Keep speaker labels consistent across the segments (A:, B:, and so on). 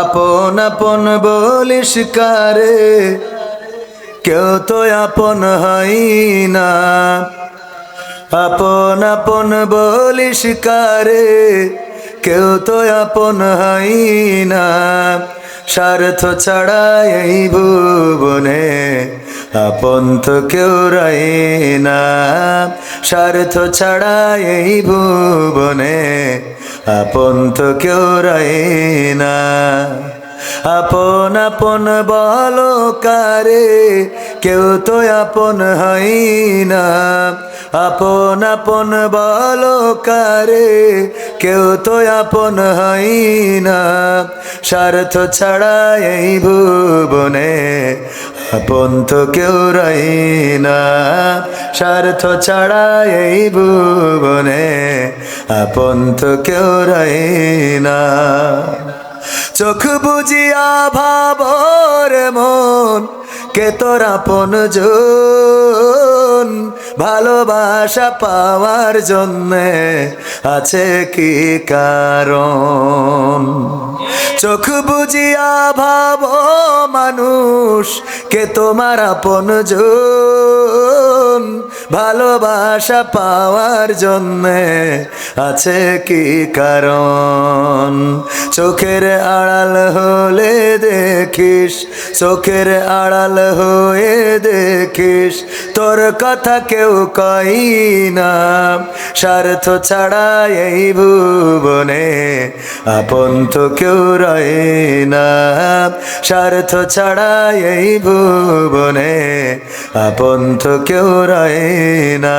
A: আপন আপন বলিস কারে, কেউ তো আপন হয় না। আপন আপন বলিস কারে, কেউ তো আপন হয় না। স্বার্থ ছাড়া এই ভুবনে আপন তো কেউ রাই না। স্বার্থ ছাড়া এই ভুবনে আপন তো কেউ রাই না। আপন আপন বলো কারে, কেউ তো আপন হই না। আপন আপন বলো কারে, কেউ তো আপন হই না। স্বার্থ ছাড়া এই ভুবনে আপন তো কেউ রই না, স্বার্থ ছাড়া এই ভুবনে। আপন তো কেউ রই না। চোখ বুঝিয়া ভাবর মন, কে তোর আপন ভালোবাসা পাওয়ার জন্যে আছে কি কারণ? চোখ বুঝিয়া ভাব মানুষ, কে তোমার আপন ভালোবাসা পাওয়ার জন্যে আছে কি কারণ? চোখের আড়াল হলে দেখিস, চোখের আড়াল হয়ে দেখিস তোর কথা কেউ কই না। স্বার্থ ছাড়া এই ভুবনে আপন তো কেউ রয়ে না। স্বার্থ ছাড়া এই ভুবনে আপন তো কেউ রয়ে না।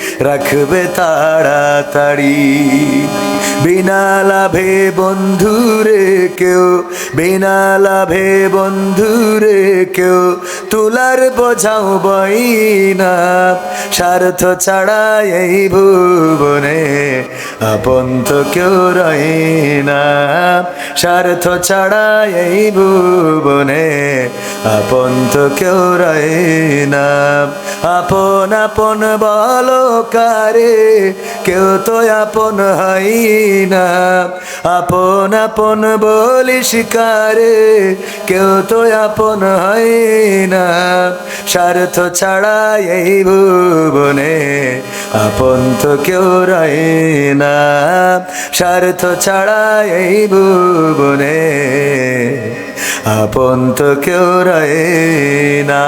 A: রাখবে তাড়াতাড়ি। বিনা লাভে বন্ধুরে কেউ, বিনা লাভে বন্ধুরে কেউ, তুলার বোঝাও বই না স্বার্থ ছাড়া এই ভুবনে আপন তো কেউ রয় না স্বার্থ ছাড়া এই ভুবনে আপন তো কেউ রয় না আপন আপন বলো কারে কেউ তো আপন হয় না। আপন আপন বলিস কারে, কেউ তো আপন হয় না। স্বার্থ ছাড়া এই ভুবনে আপন তো কেউ রয় না। স্বার্থ ছাড়া এই ভুবনে আপন তো কেউ রয় না।